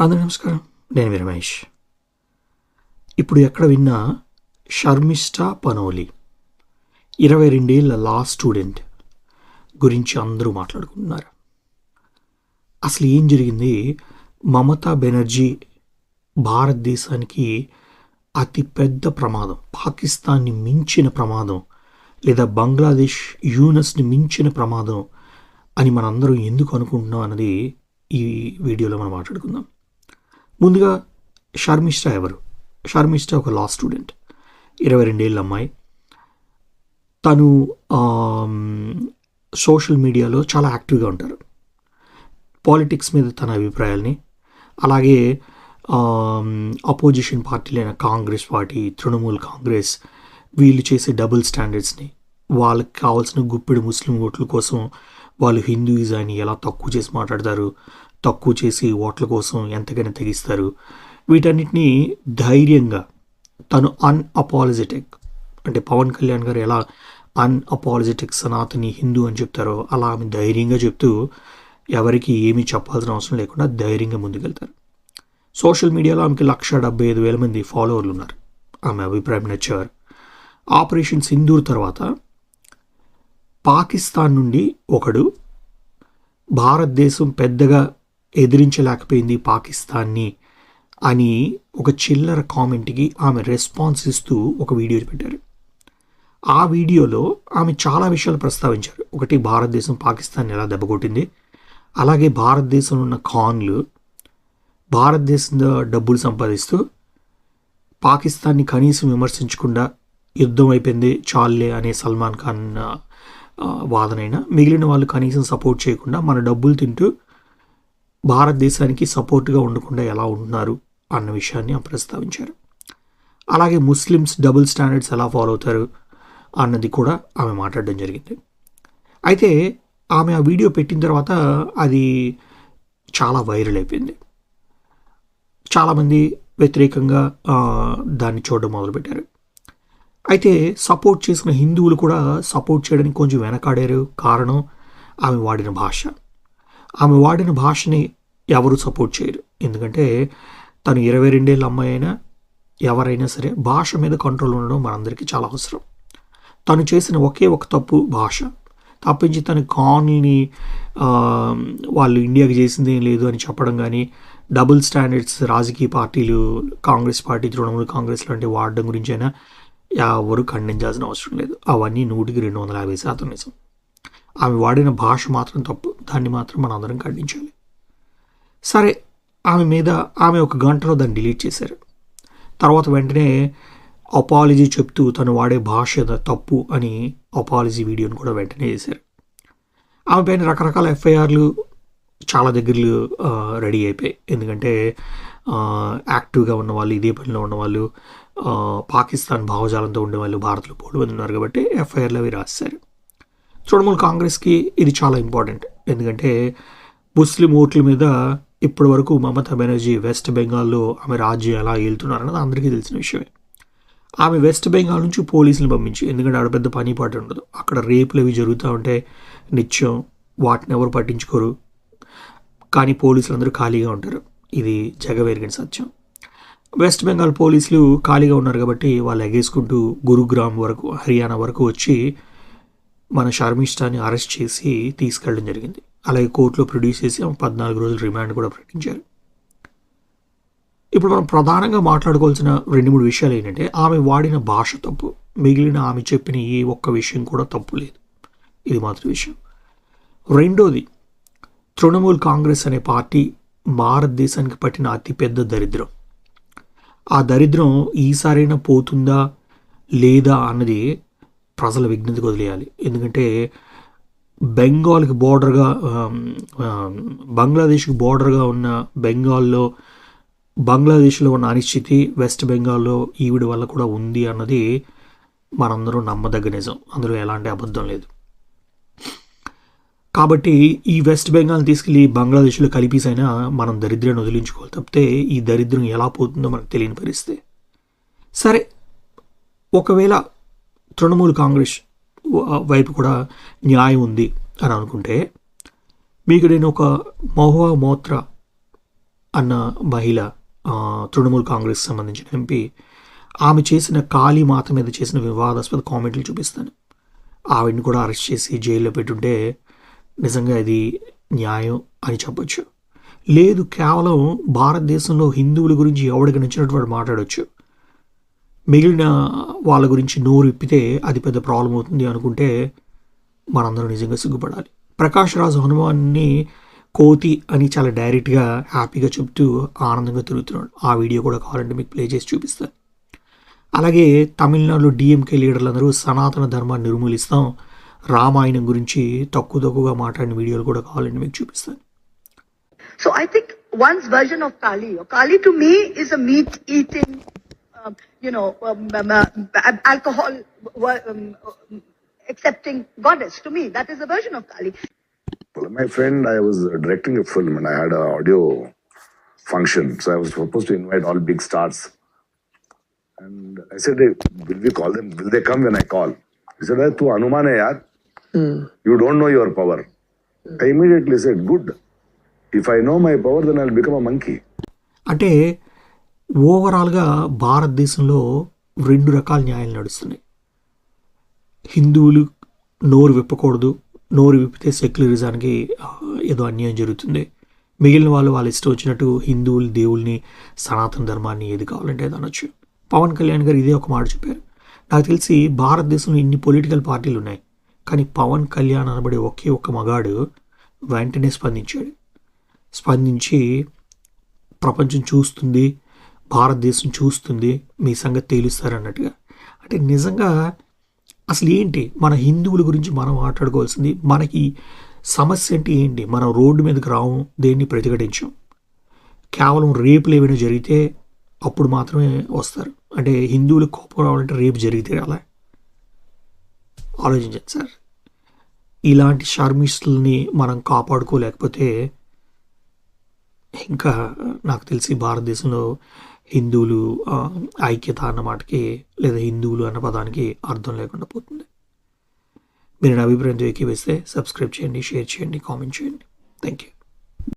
అందరూ నమస్కారం. నేను విరమేష్ రమేష్. ఇప్పుడు ఎక్కడ విన్నా షర్మిష్ట పనోలి ఇరవై రెండేళ్ళ లా స్టూడెంట్ గురించి అందరూ మాట్లాడుకుంటున్నారు. అసలు ఏం జరిగింది? మమతా బెనర్జీ భారతదేశానికి అతి పెద్ద ప్రమాదం పాకిస్తాన్ని మించిన ప్రమాదం లేదా బంగ్లాదేశ్ యూనస్ని మించిన ప్రమాదం అని మనందరం ఎందుకు అనుకుంటున్నాం అన్నది ఈ వీడియోలో మనం మాట్లాడుకుందాం. ముందుగా షర్మిష్ట ఎవరు? షర్మిష్ట ఒక లా స్టూడెంట్ ఇరవై రెండేళ్ళ అమ్మాయి. తను సోషల్ మీడియాలో చాలా యాక్టివ్గా ఉంటారు. పాలిటిక్స్ మీద తన అభిప్రాయాల్ని అలాగే అపోజిషన్ పార్టీలైన కాంగ్రెస్ పార్టీ తృణమూల్ కాంగ్రెస్ వీళ్ళు చేసే డబుల్ స్టాండర్డ్స్ని వాళ్ళకి కావాల్సిన గుప్పెడు ముస్లిం ఓట్ల కోసం వాళ్ళు హిందూయిజాన్ని ఎలా తక్కువ చేసి మాట్లాడతారు తక్కువ చేసి ఓట్ల కోసం ఎంతకైనా తెగిస్తారు. వీటన్నిటినీ ధైర్యంగా తను అన్అపాలజెటిక్ అంటే పవన్ కళ్యాణ్ గారు ఎలా అన్అపాలజెటిక్ సనాతని హిందూ అని చెప్తారో అలా ఆమె ధైర్యంగా చెప్తూ ఎవరికి ఏమీ చెప్పాల్సిన అవసరం లేకుండా ధైర్యంగా ముందుకెళ్తారు. సోషల్ మీడియాలో ఆమెకి లక్ష డెబ్బై ఐదు వేల మంది ఫాలోవర్లు ఉన్నారు. ఆమె అభిప్రాయం నచ్చేవారు. ఆపరేషన్ సింధూర్ తర్వాత పాకిస్తాన్ నుండి ఒకడు భారతదేశం పెద్దగా ఎదిరించలేకపోయింది పాకిస్తాన్ని అని ఒక చిల్లర కామెంట్కి ఆమె రెస్పాన్స్ ఇస్తూ ఒక వీడియో పెట్టారు. ఆ వీడియోలో ఆమె చాలా విషయాలు ప్రస్తావించారు. ఒకటి భారతదేశం పాకిస్తాన్ ఎలా దెబ్బకొట్టింది? అలాగే భారతదేశంలో ఉన్న ఖాన్లు భారతదేశంలో డబ్బులు సంపాదిస్తూ పాకిస్తాన్ని కనీసం విమర్శించకుండా యుద్ధం అయిపోయింది చాలే అనే సల్మాన్ ఖాన్ వాదనైనా. మిగిలిన వాళ్ళు కనీసం సపోర్ట్ చేయకుండా మన డబ్బులు తింటూ భారతదేశానికి సపోర్ట్గా ఉండకుండా ఎలా ఉంటున్నారు అన్న విషయాన్ని ప్రస్తావించారు. అలాగే ముస్లిమ్స్ డబుల్ స్టాండర్డ్స్ ఎలా ఫాలో అవుతారు అన్నది కూడా ఆమె మాట్లాడడం జరిగింది. అయితే ఆమె ఆ వీడియో పెట్టిన తర్వాత అది చాలా వైరల్ అయిపోయింది. చాలామంది వ్యతిరేకంగా దాన్ని చూడడం మొదలుపెట్టారు. అయితే సపోర్ట్ చేసిన హిందువులు కూడా సపోర్ట్ చేయడానికి కొంచెం వెనకాడారు. కారణం ఆమె వాడిన భాష. ఆమె వాడిన భాషని ఎవరు సపోర్ట్ చేయరు. ఎందుకంటే తను ఇరవై రెండేళ్ళ అమ్మాయి అయినా ఎవరైనా సరే భాష మీద కంట్రోల్ ఉండడం మనందరికీ చాలా అవసరం. తను చేసిన ఒకే ఒక తప్పు భాష. తప్పించి తన కాన్ని వాళ్ళు ఇండియాకి చేసింది ఏం లేదు అని చెప్పడం కానీ డబుల్ స్టాండర్డ్స్ రాజకీయ పార్టీలు కాంగ్రెస్ పార్టీ తృణమూల్ కాంగ్రెస్ లాంటివి వాడడం గురించి అయినా ఎవరు ఖండించాల్సిన అవసరం లేదు. అవన్నీ నూటికి రెండు వందల యాభై శాతం నిజం. ఆమె వాడిన భాష మాత్రం తప్పు. దాన్ని మాత్రం మనం అందరం ఖండించాలి. సరే ఆమె మీద ఆమె ఒక గంటలో దాన్ని డిలీట్ చేశారు. తర్వాత వెంటనే అపాలజీ చెప్తూ తను వాడే భాష తప్పు అని అపాలజీ వీడియోని కూడా వెంటనే చేశారు. ఆమె పైన రకరకాల ఎఫ్ఐఆర్లు చాలా దగ్గరలు రెడీ అయిపోయాయి. ఎందుకంటే యాక్టివ్గా ఉన్నవాళ్ళు ఇదే పనిలో ఉన్నవాళ్ళు పాకిస్తాన్ భావజాలంతో ఉండేవాళ్ళు భారత్లో పోటీ ఉన్నారు కాబట్టి ఎఫ్ఐఆర్లు అవి రాశారు. తృణమూల్ కాంగ్రెస్కి ఇది చాలా ఇంపార్టెంట్. ఎందుకంటే ముస్లిం ఓట్ల మీద ఇప్పటి వరకు మమతా బెనర్జీ వెస్ట్ బెంగాల్లో ఆమె రాజ్యం ఎలా ఏలుతున్నారన్నది అందరికీ తెలిసిన విషయమే. ఆమె వెస్ట్ బెంగాల్ నుంచి పోలీసులు పంపించి ఎందుకంటే ఆడ పెద్ద పని పాట ఉండదు. అక్కడ రేపులు అవి జరుగుతూ ఉంటే నిత్యం వాటిని ఎవరు పట్టించుకోరు. కానీ పోలీసులు అందరూ ఖాళీగా ఉంటారు. ఇది జగవేరిగిన సత్యం. వెస్ట్ బెంగాల్ పోలీసులు ఖాళీగా ఉన్నారు కాబట్టి వాళ్ళు ఎగేసుకుంటూ గురుగ్రామ్ వరకు హర్యానా వరకు వచ్చి మన షర్మిష్టాని అరెస్ట్ చేసి తీసుకెళ్ళడం జరిగింది. అలాగే కోర్టులో ప్రొడ్యూస్ చేసి ఆమె పద్నాలుగు రోజులు రిమాండ్ కూడా ప్రకటించారు. ఇప్పుడు మనం ప్రధానంగా మాట్లాడుకోవాల్సిన రెండు మూడు విషయాలు ఏంటంటే ఆమె వాడిన భాష తప్పు. మిగిలిన ఆమె చెప్పిన ఏ ఒక్క విషయం కూడా తప్పు లేదు. ఇది మాత్రం విషయం. రెండోది తృణమూల్ కాంగ్రెస్ అనే పార్టీ భారతదేశానికి పట్టిన అతిపెద్ద దరిద్రం. ఆ దరిద్రం ఈసారైనా పోతుందా లేదా అన్నది ప్రజల విజ్ఞతకు వదిలేయాలి. ఎందుకంటే బెంగాల్కి బోర్డర్గా బంగ్లాదేశ్కి బోర్డర్గా ఉన్న బెంగాల్లో బంగ్లాదేశ్లో ఉన్న అనిశ్చితి వెస్ట్ బెంగాల్లో ఈవిడ వల్ల కూడా ఉంది అన్నది మనందరం నమ్మదగ్గ నిజం. అందులో ఎలాంటి అబద్ధం లేదు. కాబట్టి ఈ వెస్ట్ బెంగాల్ తీసుకెళ్ళి బంగ్లాదేశ్లో కలిపేసైనా మనం దరిద్రాన్ని వదిలించుకోవాలి. తప్పితే ఈ దరిద్రం ఎలా పోతుందో మనకు తెలియని పరిస్థితి. సరే ఒకవేళ తృణమూల్ కాంగ్రెస్ వైపు కూడా న్యాయం ఉంది అని అనుకుంటే మీకు నేను ఒక మహువా మోత్రా అన్న మహిళ తృణమూల్ కాంగ్రెస్ సంబంధించిన ఎంపీ ఆమె చేసిన కాళీ మాత మీద చేసిన వివాదాస్పద కామెంట్లు చూపిస్తాను. ఆవిడని కూడా అరెస్ట్ చేసి జైల్లో పెట్టుంటే నిజంగా ఇది న్యాయం అని చెప్పొచ్చు. లేదు కేవలం భారతదేశంలో హిందువుల గురించి ఎవడికి నచ్చినటువంటి మాట్లాడవచ్చు మిగిలిన వాళ్ళ గురించి నోరు ఇప్పితే అది పెద్ద ప్రాబ్లం అవుతుంది అనుకుంటే మనందరం నిజంగా సిగ్గుపడాలి. ప్రకాష్ రాజు హనుమాన్ని కోతి అని చాలా డైరెక్ట్గా హ్యాపీగా చెప్తూ ఆనందంగా తిరుగుతున్నాడు. ఆ వీడియో కూడా కావాలంటే మీకు ప్లే చేసి చూపిస్తాను. అలాగే తమిళనాడులో డిఎంకే లీడర్లందరూ సనాతన ధర్మాన్ని నిర్మూలిస్తాం. రామాయణం గురించి తక్కువ తక్కువగా మాట్లాడిన వీడియోలు కూడా కావాలంటే మీకు చూపిస్తాను So I think one's version of Kali, or Kali to me is a meat eating, um, you know, um, um, uh, alcohol um, um, accepting goddess. To me, that is a version of Kali. Well, My friend, I was directing a film and I had an audio function. So I was supposed to invite all big stars. And I said, hey, will we call them? Will they come when I call? He said, "Hey, tu Hanuman hai yaar. You don't know your power I immediately set good if I know my power then I become a monkey అంటే ఓవరాల్గా భారతదేశంలో రెండు రకాల న్యాయాలు నడుస్తున్నాయి. హిందువులు నోరు విప్పకూడదు నోరు విప్పితే సెక్యులరిజానికి ఏదో అన్యాయం జరుగుతుంది. మిగిలిన వాళ్ళు వాళ్ళ ఇష్టం వచ్చినట్టు హిందువులు దేవుల్ని సనాతన ధర్మాన్ని ఏది కావాలంటే అది అనొచ్చు. పవన్ కళ్యాణ్ గారు ఇదే ఒక మాట చెప్పారు. నాకు తెలిసి భారతదేశంలో ఇన్ని పొలిటికల్ పార్టీలు ఉన్నాయి. కానీ పవన్ కళ్యాణ్ అనబడే ఒకే ఒక్క మగాడు వెంటనే స్పందించాడు. స్పందించి ప్రపంచం చూస్తుంది భారతదేశం చూస్తుంది మీ సంగతి తేలుస్తారన్నట్టుగా. అంటే నిజంగా అసలు ఏంటి? మన హిందువుల గురించి మనం మాట్లాడుకోవాల్సింది మనకి సమస్య అంటే ఏంటి? మనం రోడ్డు మీదకి రావు దేన్ని ప్రతిఘటించాం? కేవలం రేపులు ఏమైనా జరిగితే అప్పుడు మాత్రమే వస్తారు. అంటే హిందువులకు కోపం రావాలంటే రేపు జరిగితే అలా. ఆలోచించండి సార్ ఇలాంటి షార్మిస్టుల్ని మనం కాపాడుకోలేకపోతే ఇంకా నాకు తెలిసి భారతదేశంలో హిందువులు ఐక్యత అన్న మాటకి లేదా హిందువులు అన్న పదానికి అర్థం లేకుండా పోతుంది. మీరు నా అభిప్రాయంతో ఏకీవేస్తే సబ్స్క్రైబ్ చేయండి షేర్ చేయండి కామెంట్ చేయండి. Thank you